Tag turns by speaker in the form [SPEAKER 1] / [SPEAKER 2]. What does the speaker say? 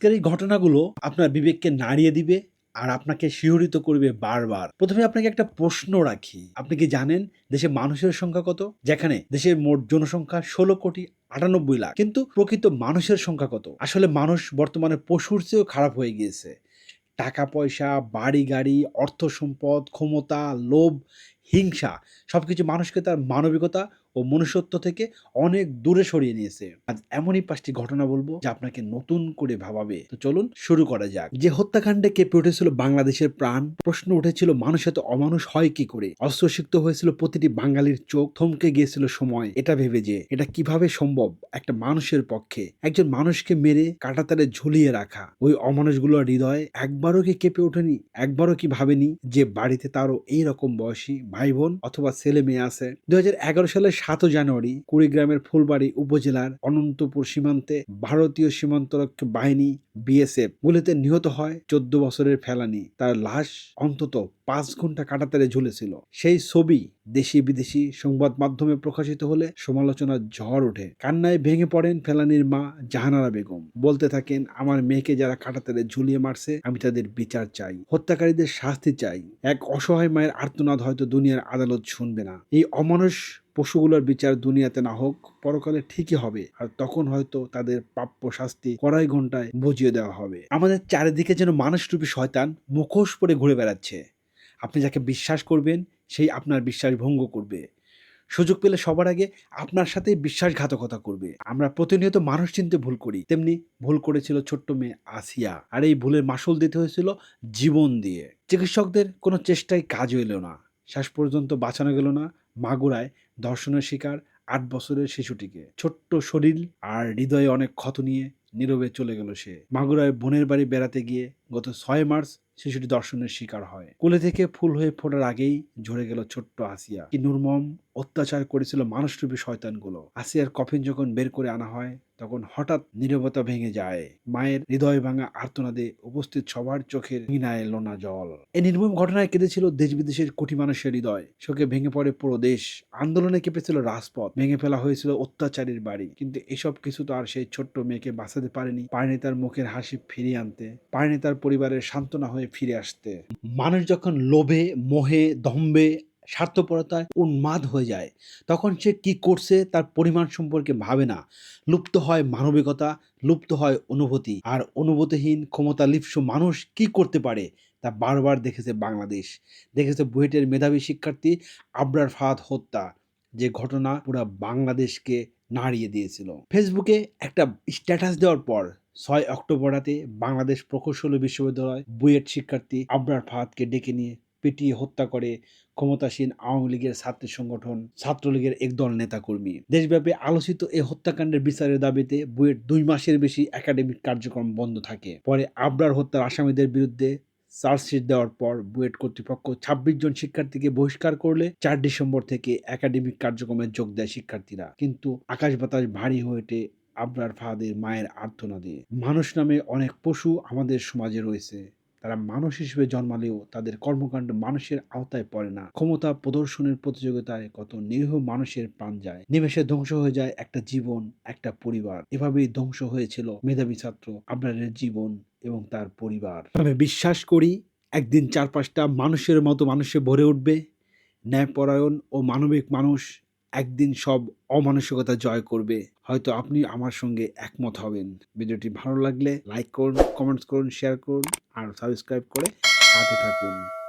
[SPEAKER 1] আজকের এই ঘটনাগুলো আপনার বিবেককে নাড়িয়ে দিবে আর আপনাকে শিহরিত করবে বারবার। প্রথমে আপনাকে একটা প্রশ্ন রাখি। আপনি কি জানেন দেশে মানুষের সংখ্যা কত? যেখানে দেশের মোট জনসংখ্যা ষোলো কোটি আটানব্বই লাখ। কিন্তু প্রকৃত মানুষের সংখ্যা কত? আসলে মানুষ বর্তমানে পশুর চেয়েও খারাপ হয়ে গিয়েছে। টাকা পয়সা, বাড়ি গাড়ি, অর্থ সম্পদ, ক্ষমতা, লোভ হিংসা, সবকিছু মানুষকে তার মানবিকতা ও মনুষ্যত্ব থেকে অনেক দূরে সরিয়ে নিয়েছে। আজ এমনই পাঁচটি ঘটনা বলব যা আপনাকে নতুন করে ভাবাবে। তো চলুন শুরু করা যাক। যে হত্যাকাণ্ডে কেঁপে উঠেছিল বাংলাদেশের প্রাণ, প্রশ্ন উঠেছিল মানুষ এত অমানুষ হয় কি করে? অস্ত্রসিক্ত হয়েছিল প্রতিটি বাঙালির চোখ, থমকে গিয়েছিল সময়। এটা ভেবে যে, এটা কীভাবে সম্ভব একটা মানুষের পক্ষে? একজন মানুষকে মেরে কাটাতারে ঝুলিয়ে রাখা। ওই অমানুষগুলোর হৃদয় একবারও কি কেঁপে ওঠেনি? একবারও কি ভাবেনি যে বাড়িতে তারও এই রকম বয়সী ভাই বোন অথবা ছেলে মেয়ে আছে দুই হাজার এগারো সালের সাতই জানুয়ারি কুড়িগ্রামের ফুলবাড়ি উপজেলার অনন্তপুর সীমান্তে ভারতীয় সীমান্তরক্ষী বাহিনী বিএসএফ গুলিতে নিহত হয় চোদ্দ বছরের ফেলানি। তার লাশ অন্তত পাঁচ ঘণ্টা কাটাতারে ঝুলেছিল। সেই ছবি দেশি বিদেশি সংবাদ মাধ্যমে প্রকাশিত হলে সমালোচনার ঝড় ওঠে। কান্নায় ভেঙে পড়েন ফেলানির মা জাহানারা বেগম। বলতে থাকেন, আমার মেয়েকে যারা কাটাতারে ঝুলিয়ে মারছে, আমি তাদের বিচার চাই, হত্যাকারীদের শাস্তি চাই। এক অসহায় মায়ের আর্তনাদ হয়তো দুনিয়ার আদালত শুনবে না। এই অমানুষ পশুগুলোর বিচার দুনিয়াতে না হোক, পরকালে ঠিকই হবে। আর তখন হয়তো তাদের প্রাপ্য শাস্তি কড়াই ঘন্টায় বুঝিয়ে দেওয়া হবে। আমাদের চারিদিকে যেন মানুষরূপী শয়তান মুখোশ পরে ঘুরে বেড়াচ্ছে। আপনি যাকে বিশ্বাস করবেন, সেই আপনার বিশ্বাস ভঙ্গ করবে। সুযোগ পেলে সবার আগে আপনার সাথে বিশ্বাসঘাতকতা করবে। আমরা প্রতিনিয়ত মানুষ চিনতে ভুল করি। তেমনি ভুল করেছিল ছোট্ট মেয়ে আসিয়া। আর এই ভুলের মাসুল দিতে হয়েছিল জীবন দিয়ে। চিকিৎসকদের কোনো চেষ্টাই কাজ হইল না। শেষ পর্যন্ত বাঁচানো গেল না মাগুরায় ধর্ষণের শিকার আট বছরের শিশুটিকে। ছোট্ট শরীর আর হৃদয়ে অনেক ক্ষত নিয়ে নীরবে চলে গেল সে। মাগুরায় বোনের বাড়ি বেড়াতে গিয়ে গত ছয় মার্চ শিশুটি দর্শনের শিকার হয়। কোলে থেকে ফুল হয়ে ফোটার আগেই ঝরে গেল ছোট্ট আসিয়া। কি নুরমম অত্যাচার করেছিল মানুষরূপী শয়তানগুলো। আসিয়ার কফিন যখন বের করে আনা হয়, তখন হঠাৎ নীরবতা ভেঙে যায়। মায়ের হৃদয় ভাঙা আর্তনাদে উপস্থিত সবার চোখের মিনায় লোনা জল। এই নির্মম ঘটনায় কেঁদেছিল দেশ বিদেশের কোটি মানুষের হৃদয়। শোকে ভেঙে পড়ে পুরো দেশ। আন্দোলনে কেঁপেছিল রাজপথ। ভেঙে ফেলা হয়েছিল অত্যাচারীর বাড়ি। কিন্তু এসব কিছু তো আর সেই ছোট্ট মেয়েকে বাঁচাতে পারেনি। পারেনি তার মুখের হাসি ফিরিয়ে আনতে। পারেনি তার পরিবারের সান্ত্বনা হয়ে ফিরে আসতে। মানুষ যখন লোভে, মোহে, দম্বে স্বার্থপরতায় উন্মাদ হয়ে যায়। তখন সে কি করছে তার পরিমাণ সম্পর্কে ভাবে না। লুপ্ত হয় মানবিকতা, লুপ্ত হয় অনুভূতি। আর অনুভূতিহীন ক্ষমতা লিপ্স মানুষ কি করতে পারে তা বারবার দেখেছে বাংলাদেশ। দেখেছে বুয়েটের মেধাবী শিক্ষার্থী আবরার ফাহাদ হত্যা। যে ঘটনা পুরো বাংলাদেশকে নাড়িয়ে দিয়েছিল। ফেসবুকে একটা স্ট্যাটাস দেওয়ার পর ছয় অক্টোবর রাতে বাংলাদেশ প্রকৌশল বিশ্ববিদ্যালয় বুয়েট শিক্ষার্থী আবরার ফাহাদকে ডেকে নিয়ে পিটিয়ে হত্যা করে ক্ষমতাসীন আওয়ামী লীগের ছাত্র সংগঠন, ছাত্রলীগের একদল নেতাকর্মী। দেশব্যাপী আলোচিত এই হত্যাকাণ্ডের বিচারের দাবিতে বুয়েট দুই মাসের বেশি একাডেমিক কার্যক্রম বন্ধ থাকে। পরে আবরার হত্যার আসামিদের বিরুদ্ধে চার্জশিট দেওয়ার পর বুয়েট কর্তৃপক্ষ ছাব্বিশ জন শিক্ষার্থীকে বহিষ্কার করলে চার ডিসেম্বর থেকে একাডেমিক কার্যক্রমে যোগ দেয় শিক্ষার্থীরা। কিন্তু আকাশ বাতাস ভারী হয়ে ওঠে আবরার ফাহাদের মায়ের আর্তনাদে। মানুষ নামে অনেক পশু আমাদের সমাজে রয়েছে। তারা মানুষ হিসেবে জন্মালেও তাদের কর্মকাণ্ড মানুষের আওতায় পড়ে না। ক্ষমতা প্রদর্শনের প্রতিযোগিতায় কত নিরীহ মানুষের প্রাণ যায়। নিমেষে ধ্বংস হয়ে যায় একটা জীবন, একটা পরিবার। এভাবেই ধ্বংস হয়েছিল মেধাবী ছাত্র আবরারের জীবন এবং তার পরিবার। আমি বিশ্বাস করি একদিন চার পাঁচটা মানুষের মতো মানুষে ভরে উঠবে। ন্যায়পরায়ণ ও মানবিক মানুষ একদিন সব অমানসিকতা জয় করবে। হয়তো আপনি আমার সঙ্গে একমত হবেন। ভিডিওটি ভালো লাগলে লাইক করুন কমেন্টস করুন শেয়ার করুন, আর সাবস্ক্রাইব করে সাথে থাকুন।